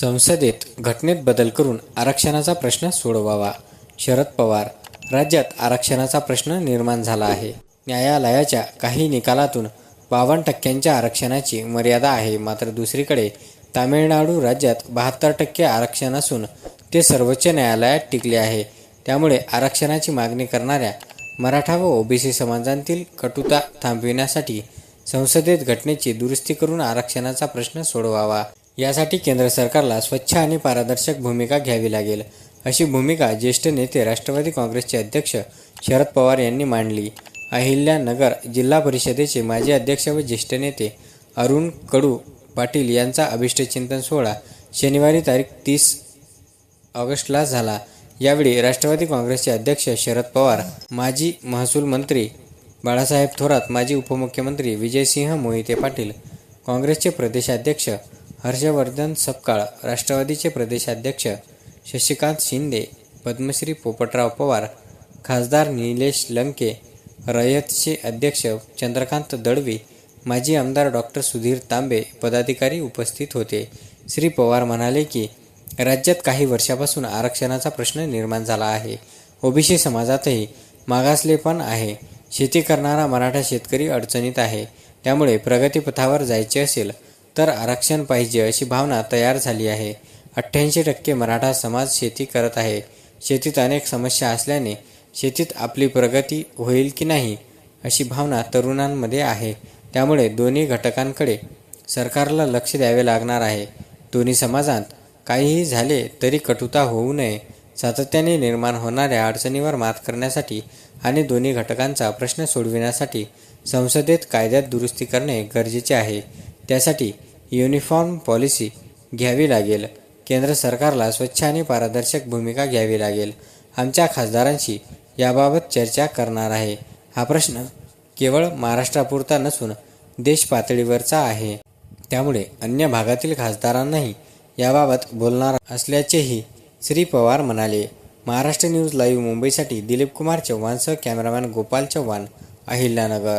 संसदेत घटनेत बदल करून आरक्षणाचा प्रश्न सोडवावा. शरद पवार राज्यात आरक्षणाचा प्रश्न निर्माण झाला आहे. न्यायालयाच्या काही निकालातून बावन्न टक्क्यांच्या आरक्षणाची मर्यादा आहे. मात्र दुसरीकडे तामिळनाडू राज्यात बहात्तर टक्के आरक्षण असून ते सर्वोच्च न्यायालयात टिकले आहे. त्यामुळे आरक्षणाची मागणी करणाऱ्या मराठा व ओबीसी समाजांतील कटुता थांबविण्यासाठी संसदेत घटनेची दुरुस्ती करून आरक्षणाचा प्रश्न सोडवावा. यासाठी केंद्र सरकारला स्वच्छ आणि पारदर्शक भूमिका घ्यावी लागेल अशी भूमिका ज्येष्ठ नेते राष्ट्रवादी काँग्रेसचे अध्यक्ष शरद पवार यांनी मांडली. अहिल्यानगर जिल्हा परिषदेचे माजी अध्यक्ष व ज्येष्ठ नेते अरुण कडू पाटील यांचा अभिष्टचिंतन सोहळा शनिवारी तारीख तीस ऑगस्टला झाला. यावेळी राष्ट्रवादी काँग्रेसचे अध्यक्ष शरद पवार माजी महसूल मंत्री बाळासाहेब थोरात माजी उपमुख्यमंत्री विजयसिंह मोहिते पाटील काँग्रेसचे प्रदेशाध्यक्ष हर्षवर्धन सपकाळ राष्ट्रवादीचे प्रदेशाध्यक्ष शशिकांत शिंदे पद्मश्री पोपटराव पवार खासदार निलेश लंके रयतचे अध्यक्ष चंद्रकांत दळवी माजी आमदार डॉक्टर सुधीर तांबे पदाधिकारी उपस्थित होते. श्री पवार म्हणाले की राज्यात काही वर्षापासून आरक्षणाचा प्रश्न निर्माण झाला आहे. ओबीसी समाजातही मागासलेपण आहे. शेती करणारा मराठा शेतकरी अडचणीत आहे. त्यामुळे प्रगतीपथावर जायचे असेल तर आरक्षण पाहिजे अशी भावना तयार झाली आहे. अठ्ठ्याऐंशी टक्के मराठा समाज शेती करत आहे. शेतीत अनेक समस्या असल्याने शेतीत आपली प्रगती होईल की नाही अशी भावना तरुणांमध्ये आहे. त्यामुळे दोन्ही घटकांकडे सरकारला लक्ष द्यावे लागणार आहे. दोन्ही समाजात काहीही झाले तरी कटुता होऊ नये. सातत्याने निर्माण होणाऱ्या अडचणीवर मात करण्यासाठी आणि दोन्ही घटकांचा प्रश्न सोडविण्यासाठी संसदेत कायद्यात दुरुस्ती करणे गरजेचे आहे. त्यासाठी युनिफॉर्म पॉलिसी घ्यावी लागेल. केंद्र सरकारला स्वच्छ आणि पारदर्शक भूमिका घ्यावी लागेल. आमच्या खासदारांशी याबाबत चर्चा करणार आहे. हा प्रश्न केवळ महाराष्ट्रापुरता नसून देश पातळीवरचा आहे. त्यामुळे अन्य भागातील खासदारांनाही याबाबत बोलणार असल्याचेही श्री पवार म्हणाले. महाराष्ट्र न्यूज लाईव्ह मुंबईसाठी दिलीप कुमार चव्हाणसह कॅमेरामॅन गोपाल चव्हाण अहिल्यानगर.